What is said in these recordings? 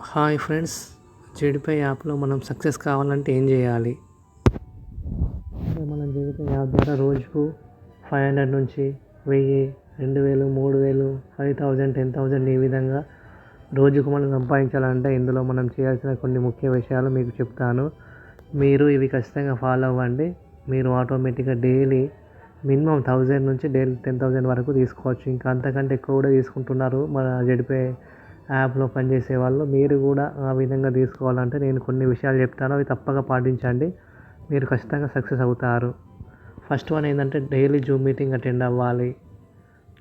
Hi friends జడిపే యాప్లో మనం success కావాలంటే ఏం చేయాలి? మనం జెడిపై యాప్ ద్వారా రోజుకు ఫైవ్ హండ్రెడ్ నుంచి వెయ్యి రెండు వేలు మూడు వేలు ఫైవ్ థౌజండ్ టెన్ థౌజండ్ ఈ విధంగా రోజుకు మనం సంపాదించాలంటే ఇందులో మనం చేయాల్సిన కొన్ని ముఖ్య విషయాలు మీకు చెప్తాను. మీరు ఇవి ఖచ్చితంగా ఫాలో అవ్వండి. మీరు ఆటోమేటిక్గా డైలీ మినిమం థౌజండ్ నుంచి డైలీ టెన్ థౌజండ్ వరకు తీసుకోవచ్చు. ఇంకా అంతకంటే ఎక్కువ కూడా తీసుకుంటున్నారు మన జడిపే యాప్లో పనిచేసే వాళ్ళు మీరు కూడా ఆ విధంగా తీసుకోవాలంటే నేను కొన్ని విషయాలు చెప్తాను. అవి తప్పక పాటించండి. మీరు ఖచ్చితంగా సక్సెస్ అవుతారు. ఫస్ట్ వన్ ఏంటంటే డైలీ జూమ్ మీటింగ్ అటెండ్ అవ్వాలి.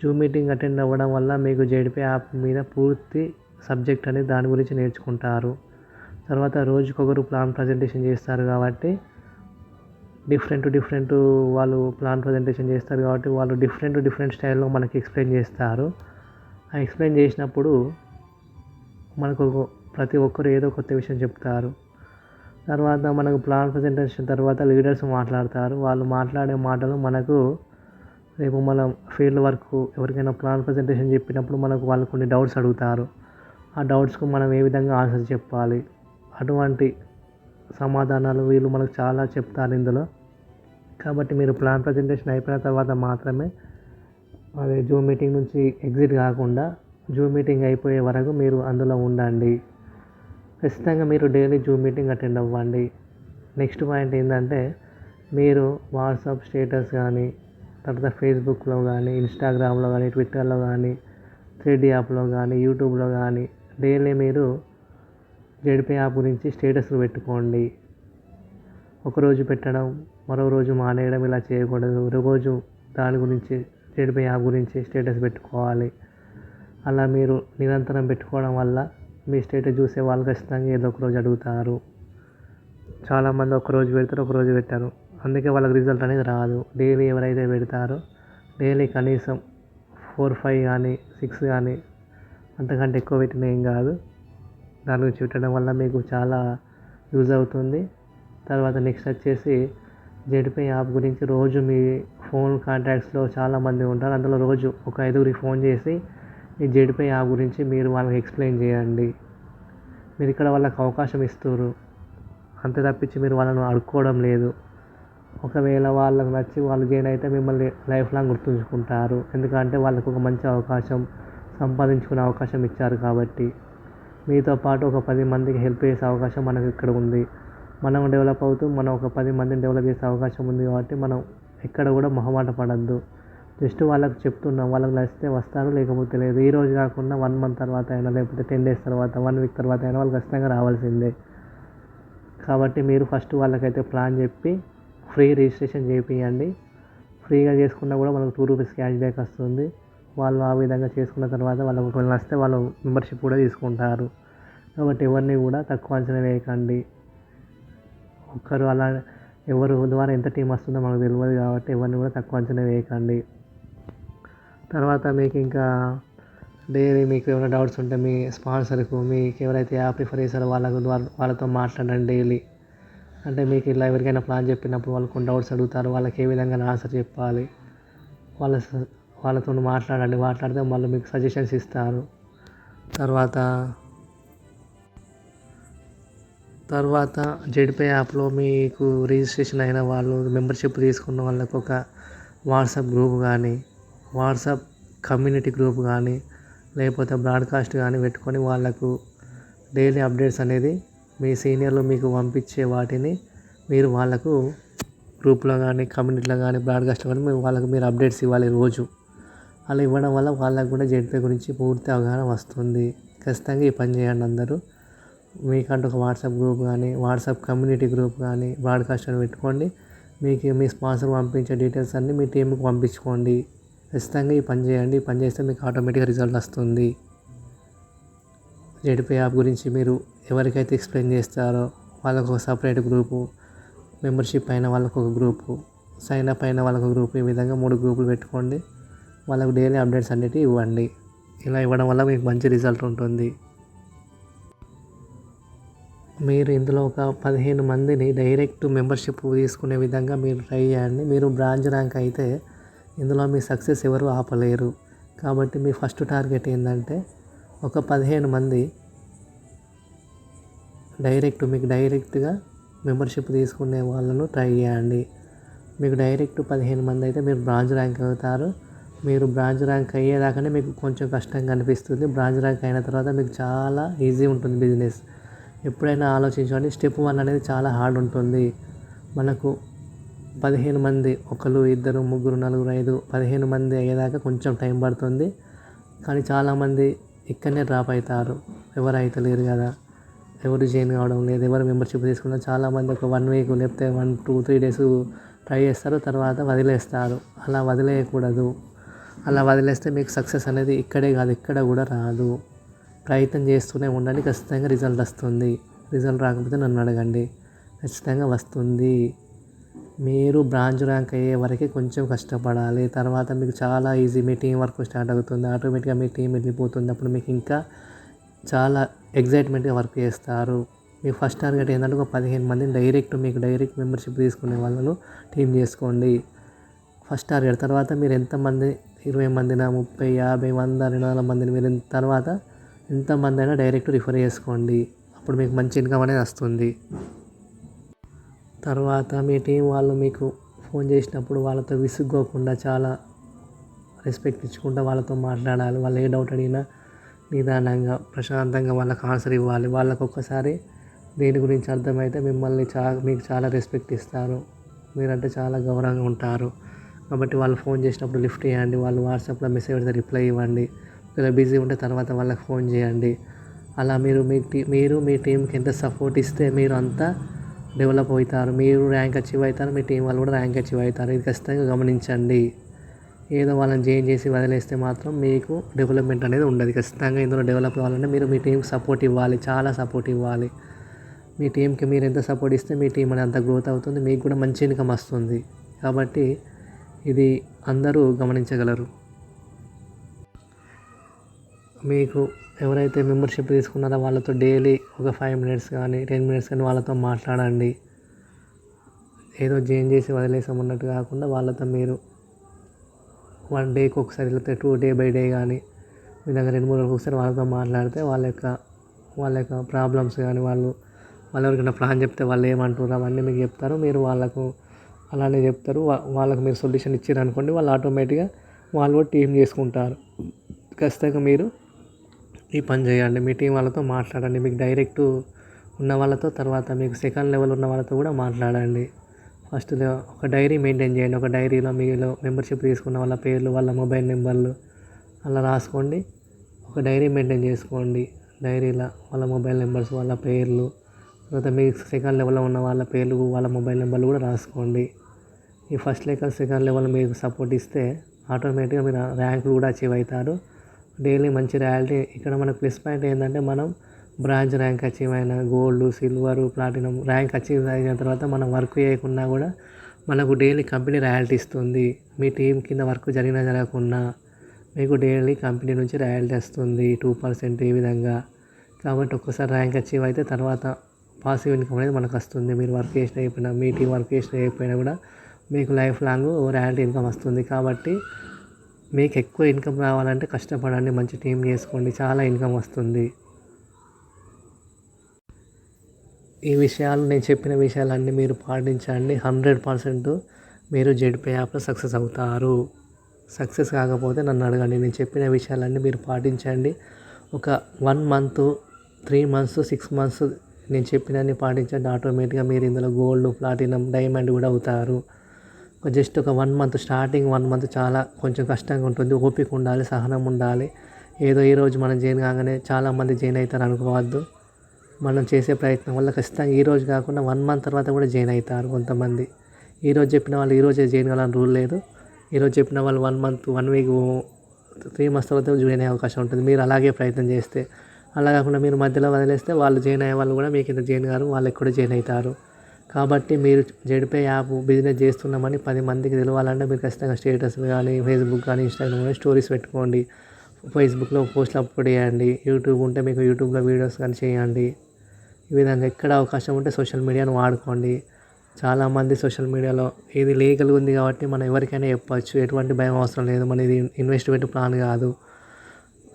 జూమ్ మీటింగ్ అటెండ్ అవ్వడం వల్ల మీకు జెడిపే యాప్ మీద పూర్తి సబ్జెక్ట్ అనేది దాని గురించి నేర్చుకుంటారు. తర్వాత రోజుకొకరు ప్లాన్ ప్రజెంటేషన్ చేస్తారు కాబట్టి డిఫరెంట్ డిఫరెంట్ వాళ్ళు ప్లాన్ ప్రజెంటేషన్ చేస్తారు కాబట్టి వాళ్ళు డిఫరెంట్ డిఫరెంట్ స్టైల్లో మనకి ఎక్స్ప్లెయిన్ చేస్తారు. ఆ ఎక్స్ప్లెయిన్ చేసినప్పుడు మనకు ప్రతి ఒక్కరు ఏదో కొత్త విషయం చెప్తారు. తర్వాత మనకు ప్లాన్ ప్రజెంటేషన్ తర్వాత లీడర్స్ మాట్లాడతారు. వాళ్ళు మాట్లాడే మాటలు మనకు రేపు మనం ఫీల్డ్ వర్క్ ఎవరికైనా ప్లాన్ ప్రజెంటేషన్ చెప్పినప్పుడు మనకు వాళ్ళు కొన్ని డౌట్స్ అడుగుతారు. ఆ డౌట్స్కు మనం ఏ విధంగా ఆన్సర్ చెప్పాలి? అటువంటి సమాధానాలు వీళ్ళు మనకు చాలా చెప్తారు ఇందులో. కాబట్టి మీరు ప్లాన్ ప్రజెంటేషన్ అయిపోయిన తర్వాత మాత్రమే అదే జూమ్ మీటింగ్ నుంచి ఎగ్జిట్ కాకుండా జూమ్ మీటింగ్ అయిపోయే వరకు మీరు అందులో ఉండండి. ఖచ్చితంగా మీరు డైలీ జూమ్ మీటింగ్ అటెండ్ అవ్వండి. నెక్స్ట్ పాయింట్ ఏంటంటే మీరు వాట్సాప్ స్టేటస్ కానీ తర్వాత ఫేస్బుక్లో కానీ ఇన్స్టాగ్రామ్లో కానీ ట్విట్టర్లో కానీ త్రీడీ యాప్లో కానీ యూట్యూబ్లో కానీ డైలీ మీరు జెడిపే యాప్ గురించి స్టేటస్లు పెట్టుకోండి. ఒకరోజు పెట్టడం మరో రోజు మానేయడం ఇలా చేయకూడదు. రోజు దాని గురించి జెడిపే యాప్ గురించి స్టేటస్ పెట్టుకోవాలి. అలా మీరు నిరంతరం పెట్టుకోవడం వల్ల మీ స్టేటస్ చూసే వాళ్ళు ఖచ్చితంగా ఏదో ఒక రోజు అడుగుతారు. చాలామంది ఒక రోజు పెడతారు ఒక రోజు పెట్టారు. అందుకే వాళ్ళకి రిజల్ట్ అనేది రాదు. డైలీ ఎవరైతే పెడతారో డైలీ కనీసం ఫోర్ ఫైవ్ కానీ సిక్స్ కానీ అంతకంటే ఎక్కువ పెట్టిన ఏం కాదు. దాని గురించి పెట్టడం వల్ల మీకు చాలా యూజ్ అవుతుంది. తర్వాత నెక్స్ట్ వచ్చేసి జెడ్పే యాప్ గురించి రోజు మీ ఫోన్ కాంటాక్ట్స్లో చాలామంది ఉంటారు. అందులో రోజు ఒక ఐదుగురికి ఫోన్ చేసి ఈ జెడ్పే యాప్ గురించి మీరు వాళ్ళకి ఎక్స్ప్లెయిన్ చేయండి. మీరు ఇక్కడ వాళ్ళకి అవకాశం ఇస్తారు అంతే తప్పించి మీరు వాళ్ళను అడుక్కోవడం లేదు. ఒకవేళ వాళ్ళకి నచ్చి వాళ్ళు జాయిన్ అయితే మిమ్మల్ని లైఫ్ లాంగ్ గుర్తుంచుకుంటారు. ఎందుకంటే వాళ్ళకు ఒక మంచి అవకాశం సంపాదించుకునే అవకాశం ఇచ్చారు కాబట్టి. మీతో పాటు ఒక పది మందికి హెల్ప్ చేసే అవకాశం మనకు ఇక్కడ ఉంది. మనం డెవలప్ అవుతూ మనం ఒక పది మందిని డెవలప్ చేసే అవకాశం ఉంది కాబట్టి మనం ఎక్కడ కూడా మొహమాట పడద్దు. జస్ట్ వాళ్ళకి చెప్తున్నాం వాళ్ళకి నచ్చితే వస్తారు లేకపోతే లేదు. ఈ రోజు కాకుండా వన్ మంత్ తర్వాత అయినా లేకపోతే టెన్ డేస్ తర్వాత వన్ వీక్ తర్వాత అయినా వాళ్ళు ఖచ్చితంగా రావాల్సిందే. కాబట్టి మీరు ఫస్ట్ వాళ్ళకైతే ప్లాన్ చెప్పి ఫ్రీ రిజిస్ట్రేషన్ చేపియండి ఫ్రీగా చేసుకున్నా కూడా మనకు టూ రూపీస్ క్యాష్ బ్యాక్ వస్తుంది. వాళ్ళు ఆ విధంగా చేసుకున్న తర్వాత వాళ్ళు ఒకవేళ నచ్చితే వాళ్ళు మెంబర్షిప్ కూడా తీసుకుంటారు. కాబట్టి ఎవరిని కూడా తక్కువ అంచనా వేయకండి. ఒక్కరు అలా ఎవరు ద్వారా ఎంత టీం వస్తుందో మనకు తెలియదు కాబట్టి ఎవరిని కూడా తక్కువ అంచనా వేయకండి. తర్వాత మీకు ఇంకా డైలీ మీకు ఏమైనా డౌట్స్ ఉంటే మీ స్పాన్సర్కు మీకు ఎవరైతే యాప్ ప్రిఫర్ చేశారో వాళ్ళకు వాళ్ళతో మాట్లాడండి డైలీ. అంటే మీకు ఇలా ఎవరికైనా ప్లాన్ చెప్పినప్పుడు వాళ్ళు కొన్ని డౌట్స్ అడుగుతారు వాళ్ళకి ఏ విధంగా ఆన్సర్ చెప్పాలి వాళ్ళ వాళ్ళతో మాట్లాడండి మాట్లాడితే వాళ్ళు మీకు సజెషన్స్ ఇస్తారు. తర్వాత తర్వాత జెడ్పే యాప్లో మీకు రిజిస్ట్రేషన్ అయిన వాళ్ళు మెంబర్షిప్ తీసుకున్న వాళ్ళకు ఒక వాట్సాప్ గ్రూప్ కానీ వాట్సాప్ కమ్యూనిటీ గ్రూప్ కానీ లేకపోతే బ్రాడ్కాస్ట్ కానీ పెట్టుకొని వాళ్ళకు డైలీ అప్డేట్స్ అనేది మీ సీనియర్లు మీకు పంపించే వాటిని మీరు వాళ్ళకు గ్రూప్లో కానీ కమ్యూనిటీలో కానీ బ్రాడ్కాస్ట్లో కానీ మీరు వాళ్ళకు మీరు అప్డేట్స్ ఇవ్వాలి రోజు. అలా ఇవ్వడం వల్ల వాళ్ళకు కూడా జెడ్పే గురించి పూర్తి అవగాహన వస్తుంది. ఖచ్చితంగా ఈ పని చేయండి అందరూ. మీకంటూ ఒక వాట్సాప్ గ్రూప్ కానీ వాట్సాప్ కమ్యూనిటీ గ్రూప్ కానీ బ్రాడ్కాస్ట్ అని పెట్టుకోండి. మీకు మీ స్పాన్సర్ పంపించే డీటెయిల్స్ అన్నీ మీ టీంకి పంపించుకోండి. ఖచ్చితంగా ఈ పని చేయండి. ఈ పని చేస్తే మీకు ఆటోమేటిక్గా రిజల్ట్ వస్తుంది. జెడ్పే యాప్ గురించి మీరు ఎవరికైతే ఎక్స్ప్లెయిన్ చేస్తారో వాళ్ళకు ఒక సపరేట్ గ్రూపు మెంబర్షిప్ అయిన వాళ్ళకు ఒక గ్రూపు సైన్ అప్ అయిన వాళ్ళకు గ్రూప్ ఈ విధంగా మూడు గ్రూపులు పెట్టుకోండి. వాళ్ళకు డైలీ అప్డేట్స్ అన్నిటివి ఇవ్వండి. ఇలా ఇవ్వడం వల్ల మీకు మంచి రిజల్ట్ ఉంటుంది. మీరు ఇందులో ఒక పదిహేను మందిని డైరెక్ట్ మెంబర్షిప్ తీసుకునే విధంగా మీరు ట్రై చేయండి. మీరు బ్రాంచ్ ర్యాంక్ అయితే ఇందులో మీ సక్సెస్ ఎవరు ఆపలేరు. కాబట్టి మీ ఫస్ట్ టార్గెట్ ఏంటంటే ఒక పదిహేను మంది డైరెక్ట్ మీకు డైరెక్ట్గా మెంబర్షిప్ తీసుకునే వాళ్ళను ట్రై చేయండి. మీకు డైరెక్ట్ పదిహేను మంది అయితే మీరు బ్రాంచ్ ర్యాంక్ అవుతారు. మీరు బ్రాంచ్ ర్యాంక్ అయ్యేదాకానే మీకు కొంచెం కష్టంగా అనిపిస్తుంది బ్రాంచ్ ర్యాంక్ అయిన తర్వాత మీకు చాలా ఈజీ ఉంటుంది బిజినెస్. ఎప్పుడైనా ఆలోచించండి స్టెప్ వన్ అనేది చాలా హార్డ్ ఉంటుంది. మనకు పదిహేను మంది ఒకరు ఇద్దరు ముగ్గురు నలుగురు ఐదు పదిహేను మంది అయ్యేదాకా కొంచెం టైం పడుతుంది. కానీ చాలామంది ఇక్కడనే డ్రాప్ అవుతారు. ఎవరు అవుతలేరు కదా. ఎవరు జాయిన్ కావడం లేదు. ఎవరు మెంబర్షిప్ తీసుకున్నా చాలామంది ఒక వన్ వీక్ లేకపోతే one two three days try చేస్తారు. తర్వాత వదిలేస్తారు. అలా వదిలేయకూడదు. అలా వదిలేస్తే మీకు సక్సెస్ అనేది ఇక్కడే కాదు ఇక్కడ కూడా రాదు. ప్రయత్నం చేస్తూనే ఉండండి. ఖచ్చితంగా రిజల్ట్ వస్తుంది. రిజల్ట్ రాకపోతే నన్ను అడగండి. ఖచ్చితంగా వస్తుంది. మీరు బ్రాంచ్ ర్యాంక్ అయ్యే వరకే కొంచెం కష్టపడాలి. తర్వాత మీకు చాలా ఈజీ మీ టీం వర్క్ స్టార్ట్ అవుతుంది. ఆటోమేటిక్గా మీ టీం వెళ్ళిపోతుంది. అప్పుడు మీకు ఇంకా చాలా ఎగ్జైట్మెంట్గా వర్క్ చేస్తారు. మీ ఫస్ట్ టార్గెట్ ఏంటంటే ఒక పదిహేను మందిని డైరెక్ట్ మీకు డైరెక్ట్ మెంబర్షిప్ తీసుకునే వాళ్ళను టీం చేసుకోండి. First target. తర్వాత మీరు ఎంతమంది ఇరవై మందిన ముప్పై యాభై వంద రెండు వందల మందిని మీరు తర్వాత ఎంతమంది అయినా డైరెక్ట్ రిఫర్ చేసుకోండి. అప్పుడు మీకు మంచి ఇన్కమ్ అనేది వస్తుంది. తర్వాత మీ టీం వాళ్ళు మీకు ఫోన్ చేసినప్పుడు వాళ్ళతో విసుక్కోకుండా చాలా రెస్పెక్ట్ ఇచ్చుకుంటూ వాళ్ళతో మాట్లాడాలి. వాళ్ళు ఏ డౌట్ అడిగినా నిదానంగా ప్రశాంతంగా వాళ్ళకి ఆన్సర్ ఇవ్వాలి. వాళ్ళకు ఒక్కసారి దేని గురించి అర్థమైతే మిమ్మల్ని చా మీకు చాలా రెస్పెక్ట్ ఇస్తారు. మీరంటే చాలా గౌరవంగా ఉంటారు. కాబట్టి వాళ్ళు ఫోన్ చేసినప్పుడు లిఫ్ట్ చేయండి. వాళ్ళు వాట్సాప్లో మెసేజ్ పెడితే రిప్లై ఇవ్వండి. ఇలా బిజీ ఉంటే తర్వాత వాళ్ళకి ఫోన్ చేయండి. అలా మీరు మీ టీ మీరు మీ టీంకి ఎంత సపోర్ట్ ఇస్తే మీరు అంతా డెవలప్ అవుతారు మీరు ర్యాంక్ అచీవ్ అవుతారు మీ టీం వాళ్ళు కూడా ర్యాంక్ అచీవ్ అవుతారు. ఇది ఖచ్చితంగా గమనించండి. ఏదో వాళ్ళని జాయిన్ చేసి వదిలేస్తే మాత్రం మీకు డెవలప్మెంట్ అనేది ఉండదు. ఖచ్చితంగా ఇందులో డెవలప్ కావాలంటే మీరు మీ టీంకి సపోర్ట్ ఇవ్వాలి చాలా సపోర్ట్ ఇవ్వాలి. మీ టీంకి మీరు ఎంత సపోర్ట్ ఇస్తే మీ టీం అనేది అంత గ్రోత్ అవుతుంది మీకు కూడా మంచి ఇన్కమ్ వస్తుంది. కాబట్టి ఇది అందరూ గమనించగలరు. మీకు ఎవరైతే మెంబర్షిప్ తీసుకున్నారో వాళ్ళతో డైలీ ఒక ఫైవ్ మినిట్స్ కానీ టెన్ మినిట్స్ కానీ వాళ్ళతో మాట్లాడండి. ఏదో జాయిన్ చేసి వదిలేసామన్నట్టు కాకుండా వాళ్ళతో మీరు వన్ డేకి ఒకసారి లేకపోతే టూ డే బై డే కానీ మీ దగ్గర రెండు మూడు రోజులు ఒకసారి వాళ్ళతో మాట్లాడితే వాళ్ళ యొక్క వాళ్ళ యొక్క ప్రాబ్లమ్స్ కానీ వాళ్ళు వాళ్ళు ఎవరికైనా ప్లాన్ చెప్తే వాళ్ళు ఏమంటారు అవన్నీ మీకు చెప్తారు. మీరు వాళ్ళకు అలానే చెప్తారు. వాళ్ళకు మీరు సొల్యూషన్ ఇచ్చారు అనుకోండి వాళ్ళు ఆటోమేటిక్గా వాళ్ళు కూడా టీం చేసుకుంటారు. ఖచ్చితంగా మీరు ఈ పని చేయండి మీ టీం వాళ్ళతో మాట్లాడండి మీకు డైరెక్ట్ ఉన్న వాళ్ళతో తర్వాత మీకు సెకండ్ లెవెల్ ఉన్న వాళ్ళతో కూడా మాట్లాడండి. ఫస్ట్ ఒక డైరీ మెయింటైన్ చేయండి ఒక డైరీలో మీలో మెంబర్షిప్ తీసుకున్న వాళ్ళ పేర్లు వాళ్ళ మొబైల్ నెంబర్లు అలా రాసుకోండి. ఒక డైరీ మెయింటైన్ చేసుకోండి. డైరీలో వాళ్ళ మొబైల్ నెంబర్స్ వాళ్ళ పేర్లు తర్వాత మీ సెకండ్ లెవెల్లో ఉన్న వాళ్ళ పేర్లు వాళ్ళ మొబైల్ నెంబర్లు కూడా రాసుకోండి. ఈ ఫస్ట్ లెక్క సెకండ్ లెవెల్ మీకు సపోర్ట్ ఇస్తే ఆటోమేటిక్గా మీరు ర్యాంకులు కూడా అచీవ్ అవుతారు. డైలీ మంచి రాయాలిటీ. ఇక్కడ మనకు ప్లస్ పాయింట్ ఏంటంటే మనం బ్రాంచ్ ర్యాంక్ అచీవ్ అయిన gold silver platinum rank achieve అయిన తర్వాత మనం వర్క్ చేయకున్నా కూడా మనకు డైలీ కంపెనీ రాయల్టీ ఇస్తుంది. మీ టీం కింద వర్క్ జరిగినా జరగకుండా మీకు డైలీ కంపెనీ నుంచి రాయల్టీ వస్తుంది. టూ పర్సెంట్ ఈ విధంగా. కాబట్టి ఒక్కసారి ర్యాంక్ అచీవ్ అయితే తర్వాత పాసివ్ ఇన్కమ్ అనేది మనకు వస్తుంది. మీరు వర్క్ చేసిన అయిపోయినా మీ టీం వర్క్ చేసిన అయిపోయినా కూడా మీకు లైఫ్ లాంగ్ రాయల్టీ ఇన్కమ్ వస్తుంది. కాబట్టి మీకు ఎక్కువ ఇన్కమ్ రావాలంటే కష్టపడండి మంచి టీం చేసుకోండి చాలా ఇన్కమ్ వస్తుంది. ఈ విషయాలు నేను చెప్పిన విషయాలన్నీ మీరు పాటించండి. హండ్రెడ్ పర్సెంట్ మీరు జెడ్పే యాప్లో సక్సెస్ అవుతారు. సక్సెస్ కాకపోతే నన్ను అడగండి. నేను చెప్పిన విషయాలన్నీ మీరు పాటించండి. ఒక one month three months six months నేను చెప్పినన్ని పాటించండి. ఆటోమేటిక్గా మీరు ఇందులో గోల్డ్ ప్లాటినం డైమండ్ కూడా అవుతారు. జస్ట్ ఒక one month starting one month చాలా కొంచెం కష్టంగా ఉంటుంది. ఓపిక ఉండాలి సహనం ఉండాలి. ఏదో ఈ రోజు మనం జాయిన్ కాగానే చాలామంది జాయిన్ అవుతారు అనుకోవద్దు. మనం చేసే ప్రయత్నం వల్ల ఖచ్చితంగా ఈ రోజు కాకుండా వన్ మంత్ తర్వాత కూడా జాయిన్ అవుతారు కొంతమంది. ఈరోజు చెప్పిన వాళ్ళు ఈరోజే జాయిన్ కావాలని రూల్ లేదు. ఈరోజు చెప్పిన వాళ్ళు one month one week three months తర్వాత జాయిన్ అయ్యే అవకాశం ఉంటుంది. మీరు అలాగే ప్రయత్నం చేస్తే. అలా కాకుండా మీరు మధ్యలో వదిలేస్తే వాళ్ళు జాయిన్ అయ్యే వాళ్ళు కూడా మీకు ఇంత జాయిన్ కారు వాళ్ళు ఎక్కడ జాయిన్ అవుతారు. కాబట్టి మీరు జడిపే యాప్ బిజినెస్ చేస్తున్నామని పది మందికి తెలవాలంటే మీరు ఖచ్చితంగా స్టేటస్ కానీ ఫేస్బుక్ కానీ ఇన్స్టాగ్రామ్ కానీ స్టోరీస్ పెట్టుకోండి. ఫేస్బుక్లో పోస్ట్లు అప్లోడ్ చేయండి. యూట్యూబ్ ఉంటే మీకు యూట్యూబ్లో వీడియోస్ కానీ చేయండి. ఈ విధంగా ఎక్కడ అవకాశం ఉంటే సోషల్ మీడియాను వాడుకోండి. చాలామంది సోషల్ మీడియాలో ఇది లీగల్ ఉంది కాబట్టి మనం ఎవరికైనా చెప్పచ్చు. ఎటువంటి భయం అవసరం లేదు. మన ఇది ఇన్వెస్ట్మెంట్ ప్లాన్ కాదు.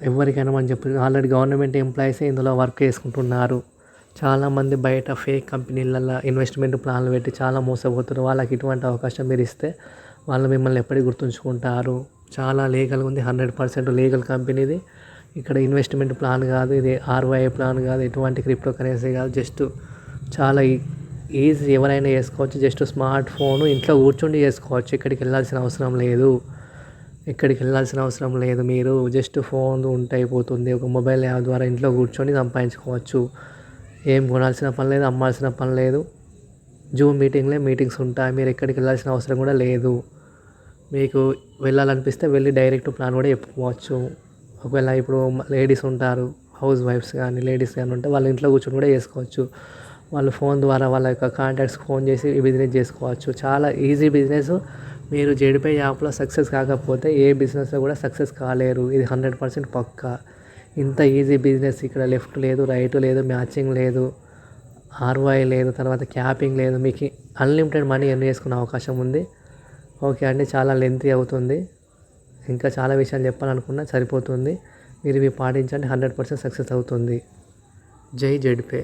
ఎవరికైనా మనం చెప్పి ఆల్రెడీ గవర్నమెంట్ ఎంప్లాయీసే ఇందులో వర్క్ చేసుకుంటున్నారు. చాలామంది బయట ఫేక్ కంపెనీలలో ఇన్వెస్ట్మెంట్ ప్లాన్లు పెట్టి చాలా మోసపోతున్నారు వాళ్ళకి ఇటువంటి అవకాశం మీరు ఇస్తే వాళ్ళు మిమ్మల్ని ఎప్పటికీ గుర్తుంచుకుంటారు. చాలా లీగల్గా ఉంది. హండ్రెడ్ పర్సెంట్ లీగల్ కంపెనీది ఇక్కడ ఇన్వెస్ట్మెంట్ ప్లాన్ కాదు ఇది. ఆర్వై ప్లాన్ కాదు. ఎటువంటి క్రిప్టో కరెన్సీ కాదు. జస్ట్ చాలా ఈజీ ఎవరైనా చేసుకోవచ్చు. జస్ట్ స్మార్ట్ ఫోన్ ఇంట్లో కూర్చుండి చేసుకోవచ్చు. ఇక్కడికి వెళ్ళాల్సిన అవసరం లేదు. ఎక్కడికి వెళ్ళాల్సిన అవసరం లేదు. మీరు జస్ట్ ఫోన్ ఉంటే అయిపోతుంది. ఒక మొబైల్ యాప్ ద్వారా ఇంట్లో కూర్చొని సంపాదించుకోవచ్చు. ఏం కొనాల్సిన పని లేదు అమ్మాల్సిన పని లేదు. జూమ్ మీటింగ్లే మీటింగ్స్ ఉంటాయి. మీరు ఎక్కడికి వెళ్ళాల్సిన అవసరం కూడా లేదు. మీకు వెళ్ళాలనిపిస్తే వెళ్ళి డైరెక్ట్ ప్లాన్ కూడా చెప్పుకోవచ్చు. ఒకవేళ ఇప్పుడు లేడీస్ ఉంటారు హౌస్ వైఫ్స్ కానీ లేడీస్ కానీ ఉంటే వాళ్ళ ఇంట్లో కూర్చొని కూడా చేసుకోవచ్చు. వాళ్ళు ఫోన్ ద్వారా వాళ్ళ యొక్క కాంటాక్ట్స్ ఫోన్ చేసి బిజినెస్ చేసుకోవచ్చు. చాలా ఈజీ బిజినెస్ మీరు జడిపే యాప్లో సక్సెస్ కాకపోతే ఏ బిజినెస్లో కూడా సక్సెస్ కాలేరు. ఇది హండ్రెడ్ పర్సెంట్ పక్కా. ఇంత ఈజీ బిజినెస్ ఇక్కడ లెఫ్ట్ లేదు రైట్ లేదు మ్యాచింగ్ లేదు ఆర్వై లేదు తర్వాత క్యాపింగ్ లేదు మీకు అన్లిమిటెడ్ మనీ ఎర్న్ చేసుకునే అవకాశం ఉంది. ఓకే అండి చాలా లెంతీ అవుతుంది. ఇంకా చాలా విషయాలు చెప్పాలనుకున్నా సరిపోతుంది. మీరు ఇవి పాటించండి హండ్రెడ్ పర్సెంట్ సక్సెస్ అవుతుంది. జై జెడ్పే